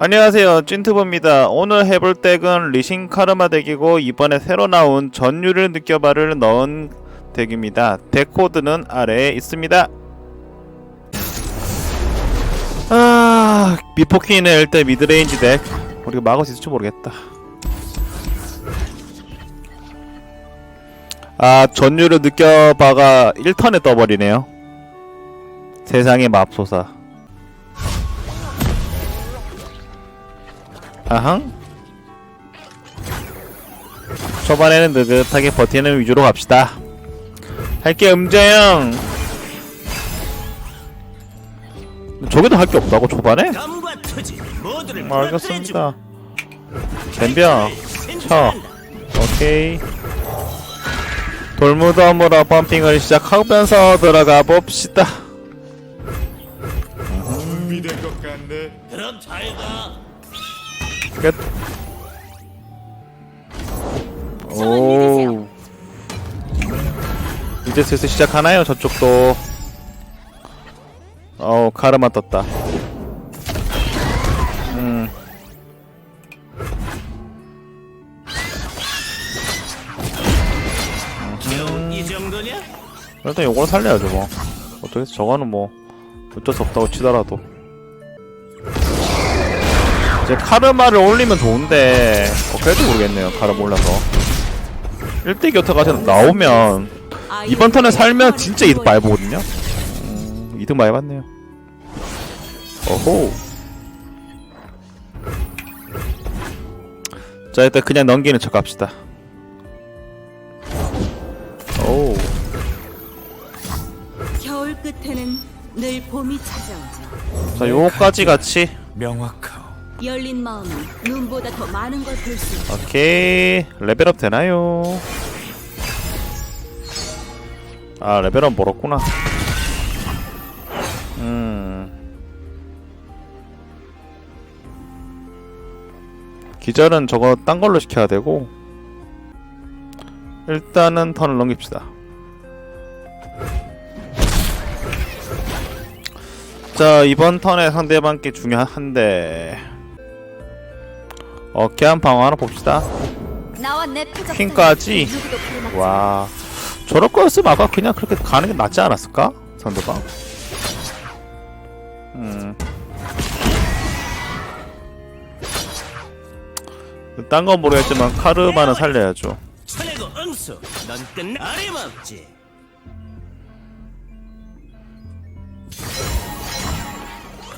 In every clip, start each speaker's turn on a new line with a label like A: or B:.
A: 안녕하세요. 찐트버입니다. 오늘 해볼 덱은 리신 카르마 덱이고 이번에 새로 나온 전율을 느껴봐를 넣은 덱입니다. 덱 코드는 아래에 있습니다. 아 미포키는 일단 미드레인지 덱. 우리가 막을 수 있을지 모르겠다. 아 전율을 느껴봐가 1턴에 떠버리네요. 세상의 맙소사 아항 초반에는 느긋하게 버티는 위주로 갑시다. 할게 음자형! 저기도 할 게 없다고 초반에? 음, 알겠습니다. 덤벼 쳐. 오케이. 돌무덤으로 펌핑을 시작하면서 들어가 봅시다.
B: 준비된 것 같네.
C: 그럼 잘가
A: 끝. 오. 이제 슬슬 시작하나요? 저쪽도. 어우, 카르마 떴다. 음.
C: 겨우 이 정도냐?
A: 일단 요거는 살려야죠, 뭐. 어떻게, 저거는 뭐, 어쩔 수 없다고 치더라도. 이제 카르마를 올리면 좋은데, 어, 그래도 모르겠네요, 카르마 올라서. 1대 곁에가 나오면, 이번 턴에 살면 진짜 이득 많이 보거든요? 음, 이득 많이 봤네요. 어호. 자, 일단 그냥 넘기는 척 합시다. 오.
D: 겨울 끝에는 늘 봄이 찾아오죠.
A: 자, 요거까지 같이.
B: 명확하오.
D: 열린 마음은 눈보다 더 많은 걸 볼 수 있죠.
A: 오케이. 레벨업 되나요? 아, 레벨업 멀었구나. 음. 기절은 저거 딴 걸로 시켜야 되고. 일단은 턴을 넘깁시다. 자, 이번 턴에 상대방께 중요한데. 어깨 한 방어 하나 봅시다. 퀸까지?
D: 불러막지
A: 와 저럴 거였으면 아까 그냥 그렇게 가는 게 낫지 않았을까? 상대방 음. 딴 건 모르겠지만 카르마는 살려야죠
C: 아림없지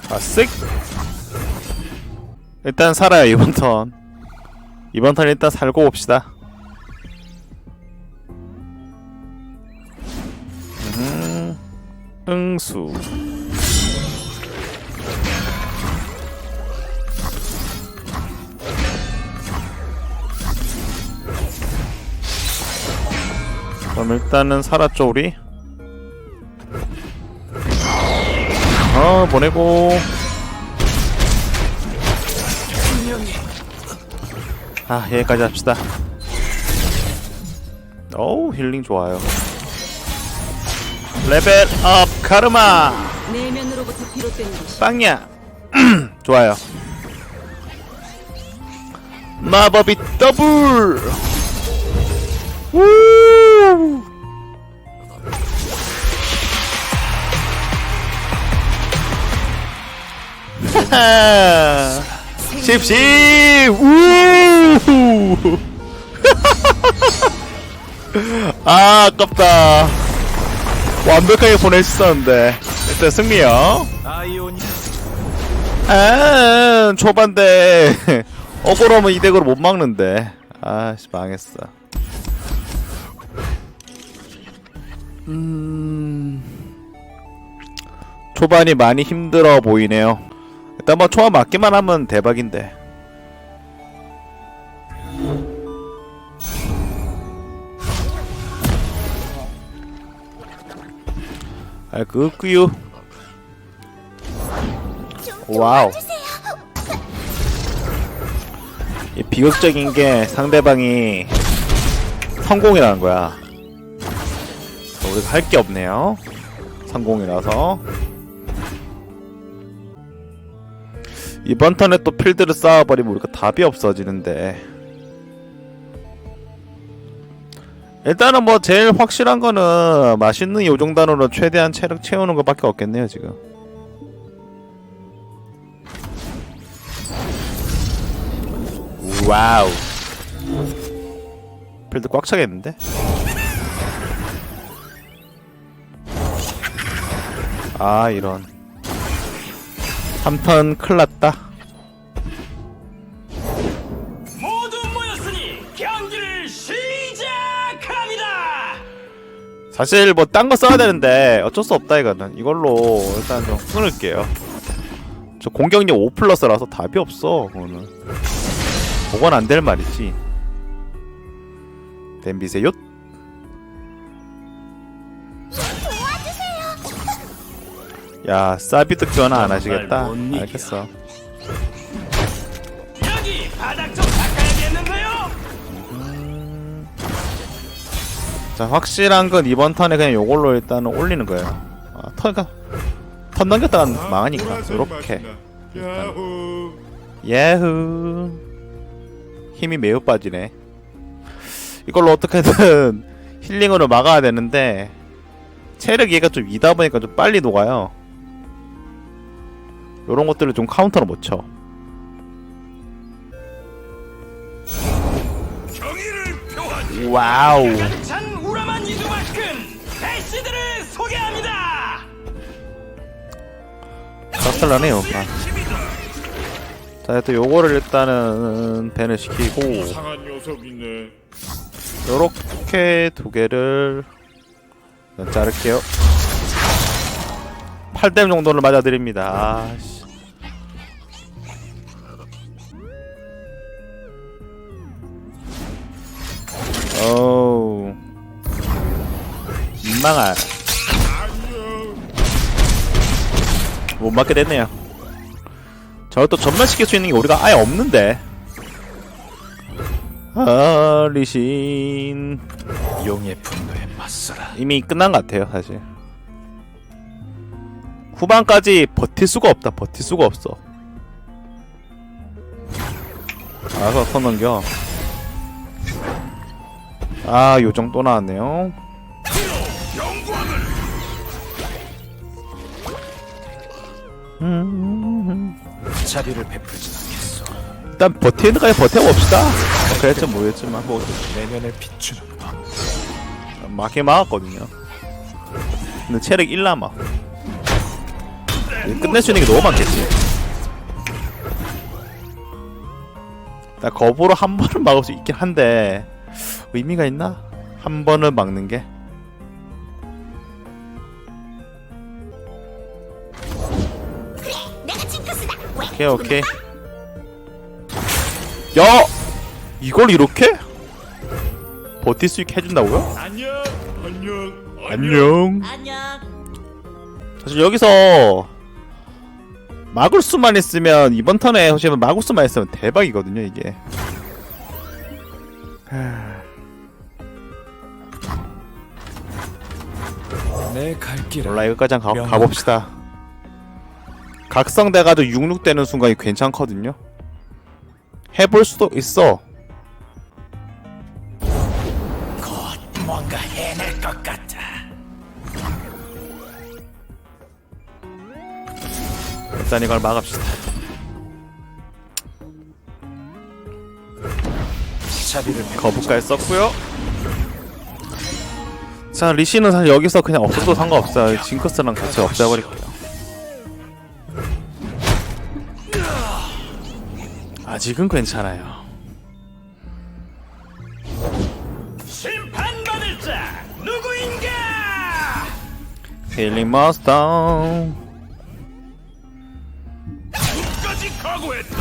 A: 아쓱 일단 살아요 이번 턴. 이번 턴 일단 살고 봅시다. 음, 응수. 그럼 일단은 살았죠 우리. 어 보내고 아 여기까지 합시다. 어우 힐링 좋아요. 레벨 업 카르마!
D: 내면으로부터 비롯된 것이
A: 빵야! 좋아요. 마법이 더블! 우! 하하 십십 우 아, 아깝다. 완벽하게 있었는데. 일단 승리요.
B: 아,
A: 초반대. 억울하면 이 덱으로 못 막는데. 아씨, 망했어. 음. 초반이 많이 힘들어 보이네요. 일단 뭐 초반 맞기만 하면 대박인데. 아, 그끄요. 와우. 이 비극적인 게 상대방이 성공이라는 거야. 우리가 할 게 없네요. 성공이라서. 이번 턴에 또 필드를 쌓아버리면 우리가 답이 없어지는데. 일단은 뭐 제일 확실한 거는 맛있는 요정단으로 최대한 체력 채우는 것밖에 없겠네요 지금. 와우. 필드 꽉 차겠는데? 아 이런 3턴 클났다.
C: 모두 모였으니 경기를 시작합니다.
A: 사실 뭐 딴 거 써야 되는데 어쩔 수 없다 이거는. 이걸로 일단 좀 끊을게요. 저 공격력 5 플러스라서 답이 없어 그거는. 그건 안 될 말이지. 댐비세요 야 사비드 교환 안 하시겠다. 알겠어
C: 여기 바닥 좀 닦아야겠는데요.
A: 자 확실한 건 이번 턴에 그냥 요걸로 일단은 올리는 거예요 아 턴가 턴 넘겼다가 망하니까 요렇게.
B: 야호.
A: 예후 힘이 매우 빠지네 이걸로 어떻게든 힐링으로 막아야 되는데 체력 얘가 좀 이다 보니까 좀 빨리 녹아요 요런 것들을 좀 카운터로 못쳐
C: 경의를 표하지.
A: 와우
C: 찬 우람한 이두만큼 배시들을 소개합니다.
A: 싹살라네요 아. 자, 또 요거를 일단은 밴을 시키고. 요렇게 두 개를 일단 자를게요 8댐 정도를 맞아드립니다 아 민망할. 못 맞게 됐네요. 저걸 또 전멸시킬 수 있는 게 우리가 아예 없는데. 아 리신.
B: 용의 분노에 맞서라.
A: 이미 끝난 것 같아요 사실. 후반까지 버틸 수가 없다 버틸 수가 없어. 알아서 턴 넘겨. 아 요정 또 나왔네요
B: 자비를 베풀진 않겠소.
A: 일단 버티는 까지 버텨봅시다 뭐 그랬지 모르겠지만 뭐
B: 내면에 비추는 법.
A: 막게 막았거든요 근데 체력 1 남아 끝낼 수 있는 게 너무 많겠지 나 거부로 한 번은 막을 수 있긴 한데 의미가 있나? 한 번을 막는 게 오케이 오케이 야! 이걸 이렇게? 버틸 수 있게 해준다고요?
B: 안녕. 안녕.
A: 안녕
D: 안녕.
A: 사실 여기서 막을 수만 있으면 이번 턴에 혹시 막을 수만 있으면 대박이거든요 이게
B: 내갈 길은
A: 몰라 이거까지 가. 가봅시다 각성돼가지고 66 되는 순간이 괜찮거든요. 해볼 수도 있어.
C: 곧 뭔가 해낼 것 같아.
A: 일단 이걸 막읍시다. 거북까지 썼고요. 자 리시는 사실 여기서 그냥 없어도 상관없어요. 징크스랑 같이 없애버릴게요 아직은 괜찮아요.
C: 심판받을 자! 누구인가?
A: 힐링 마스터
C: 끝까지 각오했다.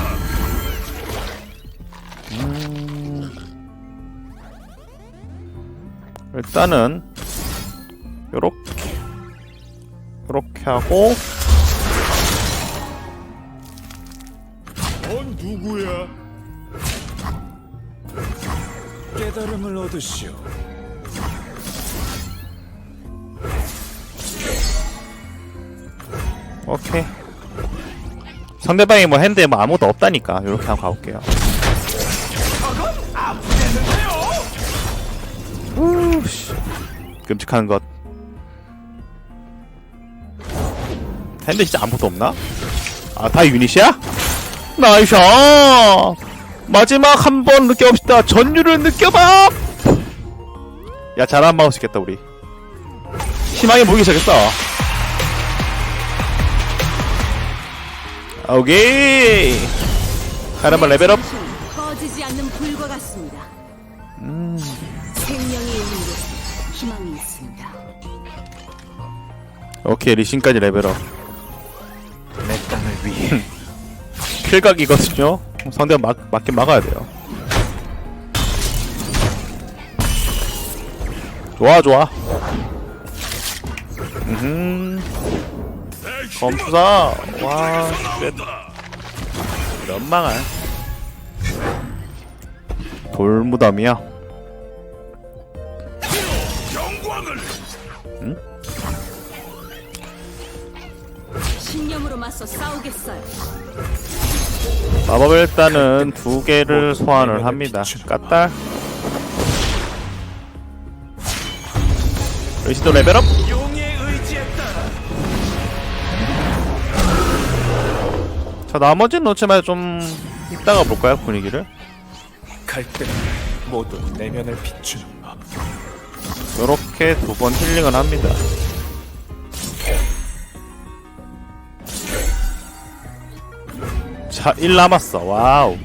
A: 일단은 요렇게. 요렇게 하고
B: 넌 누구야? 깨달음을 얻으시오.
A: 오케이 상대방이 뭐 핸드에 뭐 아무것도 없다니까 이렇게 한번 가볼게요 우, 씨. 끔찍한 것 핸드 진짜 아무것도 없나? 아 다 유닛이야? 나이스 마지막 한 번 느껴봅시다. 전율을 느껴봐. 야 막을 수 있겠다 우리. 희망이 보이기 시작했어 오케이 카르마 레벨업.
D: 꺼지지 않는 불과 같습니다.
A: 음.
D: 생명이 있는 곳에 희망이 있습니다.
A: 오케이 리신까지 레벨업 킬각이거든요. 상대가 막, 맞긴 막아야 돼요. 좋아 좋아. 음 검수사. 와 쉣. 연망할. 돌무덤이야.
D: 신념으로 맞서 싸우겠어요.
A: 마법 일단은 두 개를 소환을 합니다. 까딸 의시도 레벨업. 자 나머지는 놓치면 좀 이따가 볼까요 분위기를?
B: 갈등 모두 내면을 비추는 법.
A: 요렇게 두 번 힐링을 합니다 자, 1 남았어. 와우.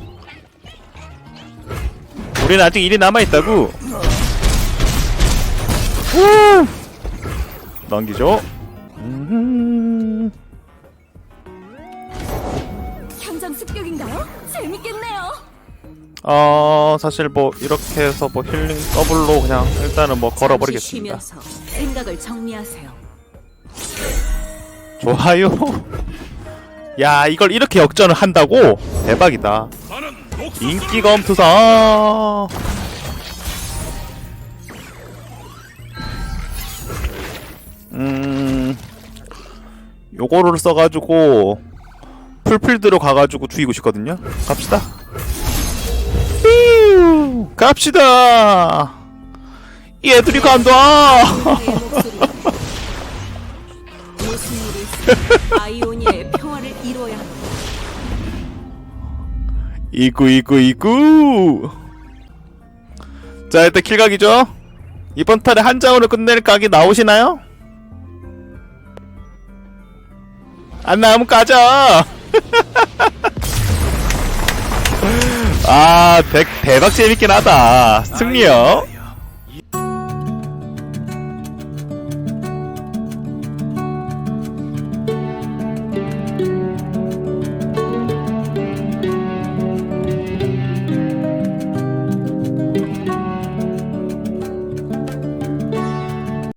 A: 우리는 아직 1이 남아있다고. 우! 넘기죠. 음,
D: 현장 습격인가요? 재밌겠네요.
A: 어, 사실 뭐, 이렇게 해서 뭐 힐링 더블로 그냥 일단은 뭐 걸어버리겠습니다.
D: 쉬면서 생각을 정리하세요.
A: 좋아요. 야, 이걸 이렇게 역전을 한다고? 대박이다. 인기 검투사. 음, 요거를 써가지고 풀필드로 가가지고 죽이고 싶거든요. 갑시다. 휴, 갑시다. 얘들이 간다.
D: 이루어야 합니다.
A: 이구 이구 이구 자 일단 킬각이죠 이번 턴에 한 장으로 끝낼 각이 나오시나요? 안 나오면 까자 아 대, 대박 재밌긴 하다 승리요